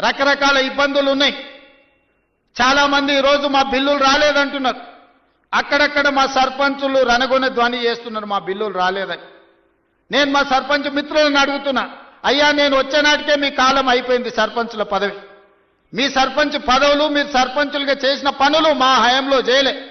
రకరకాల ఇబ్బందులు ఉన్నాయి. చాలామంది ఈరోజు మా బిల్లులు రాలేదంటున్నారు. అక్కడక్కడ మా సర్పంచులు రణగొన ధ్వని చేస్తున్నారు మా బిల్లులు రాలేదని. నేను మా సర్పంచ్ మిత్రులను అడుగుతున్నా అయ్యా నేను వచ్చేనాటికే మీ కాలం అయిపోయింది సర్పంచుల పదవి. మీ సర్పంచ్ పదవులు మీరు సర్పంచులుగా చేసిన పనులు మా హయంలో చేయలే.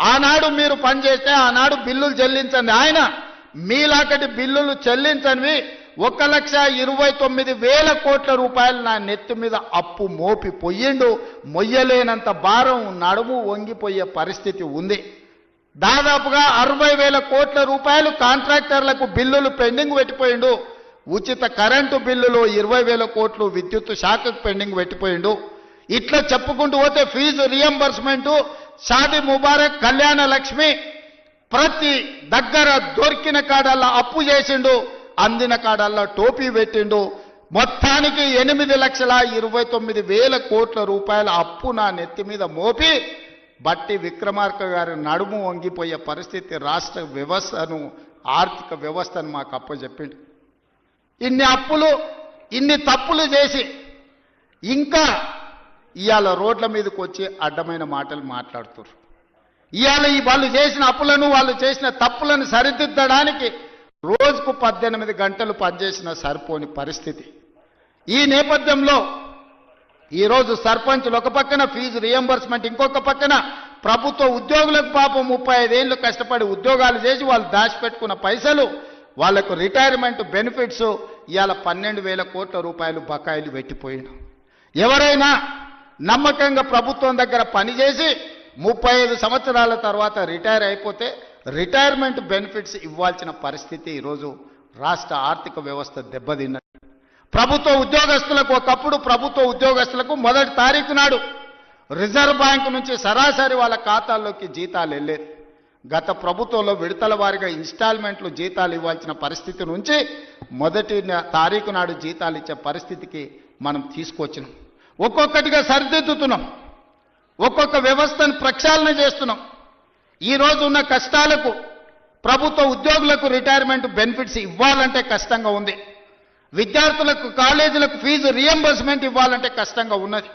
ఆనాడు మీరు పనిచేస్తే ఆనాడు బిల్లులు చెల్లించండి. ఆయన మీలాంటి బిల్లులు చెల్లించనివి ఒక లక్ష ఇరవై తొమ్మిది వేల కోట్ల రూపాయలు నా నెత్తి మీద అప్పు మోపి పొయ్యిండు. మొయ్యలేనంత భారం నడుము వంగిపోయే పరిస్థితి ఉంది. దాదాపుగా అరవై వేల కోట్ల రూపాయలు కాంట్రాక్టర్లకు బిల్లులు పెండింగ్ పెట్టిపోయిండు. ఉచిత కరెంటు బిల్లులు ఇరవై వేల కోట్లు విద్యుత్ శాఖకు పెండింగ్ పెట్టిపోయిండు. ఇట్లా చెప్పుకుంటూ పోతే ఫీజు రియంబర్స్మెంటు షాది ముబారక్ కళ్యాణ లక్ష్మి ప్రతి దగ్గర దొరికిన కాడల్లా అప్పు చేసిండు. అందిన కాడల్లా టోపీ పెట్టిండు. మొత్తానికి ఎనిమిది లక్షల ఇరవై తొమ్మిది వేల కోట్ల రూపాయల అప్పు నా నెత్తి మీద మోపి బట్టి విక్రమార్క గారి నడుము వంగిపోయే పరిస్థితి రాష్ట్ర వ్యవస్థను ఆర్థిక వ్యవస్థను మాకు అప్పచెప్పిండు. ఇన్ని అప్పులు ఇన్ని తప్పులు చేసి ఇంకా ఇవాళ రోడ్ల మీదకి వచ్చి అడ్డమైన మాటలు మాట్లాడుతున్నారు ఇవాళ ఈ వాళ్ళు చేసిన అప్పులను వాళ్ళు చేసిన తప్పులను సరిదిద్దడానికి రోజుకు పద్దెనిమిది గంటలు పనిచేసిన సరిపోని పరిస్థితి. ఈ నేపథ్యంలో ఈరోజు సర్పంచులు ఒక పక్కన ఫీజు రియంబర్స్మెంట్ ఇంకొక పక్కన ప్రభుత్వ ఉద్యోగులకు పాపం ముప్పై ఐదేళ్ళు కష్టపడి ఉద్యోగాలు చేసి వాళ్ళు దాచిపెట్టుకున్న పైసలు వాళ్ళకు రిటైర్మెంట్ బెనిఫిట్స్ ఇవాళ పన్నెండు వేల కోట్ల రూపాయలు బకాయిలు పెట్టిపోయిండు ఎవరైనా నమ్మకంగా ప్రభుత్వం దగ్గర పనిచేసి ముప్పై ఐదు సంవత్సరాల తర్వాత రిటైర్ అయిపోతే రిటైర్మెంట్ బెనిఫిట్స్ ఇవ్వాల్సిన పరిస్థితి ఈరోజు రాష్ట్ర ఆర్థిక వ్యవస్థ దెబ్బతిన్నది. ప్రభుత్వ ఉద్యోగస్తులకు ఒకప్పుడు ప్రభుత్వ ఉద్యోగస్తులకు మొదటి తారీఖు నాడు రిజర్వ్ బ్యాంక్ నుంచి సరాసరి వాళ్ళ ఖాతాల్లోకి జీతాలు వెళ్ళేది. గత ప్రభుత్వంలో విడతల వారిగా ఇన్స్టాల్మెంట్లు జీతాలు ఇవ్వాల్సిన పరిస్థితి నుంచి మొదటి తారీఖు నాడు జీతాలు ఇచ్చే పరిస్థితికి మనం తీసుకొచ్చినాం. ఒక్కొక్కటిగా సరిదిద్దుతున్నాం. ఒక్కొక్క వ్యవస్థను ప్రక్షాళన చేస్తున్నాం. ఈ రోజు ఉన్న కష్టాలకు ప్రభుత్వ ఉద్యోగులకు రిటైర్మెంట్ బెనిఫిట్స్ ఇవ్వాలంటే కష్టంగా ఉంది. విద్యార్థులకు కాలేజీలకు ఫీజు రియంబర్స్మెంట్ ఇవ్వాలంటే కష్టంగా ఉన్నది.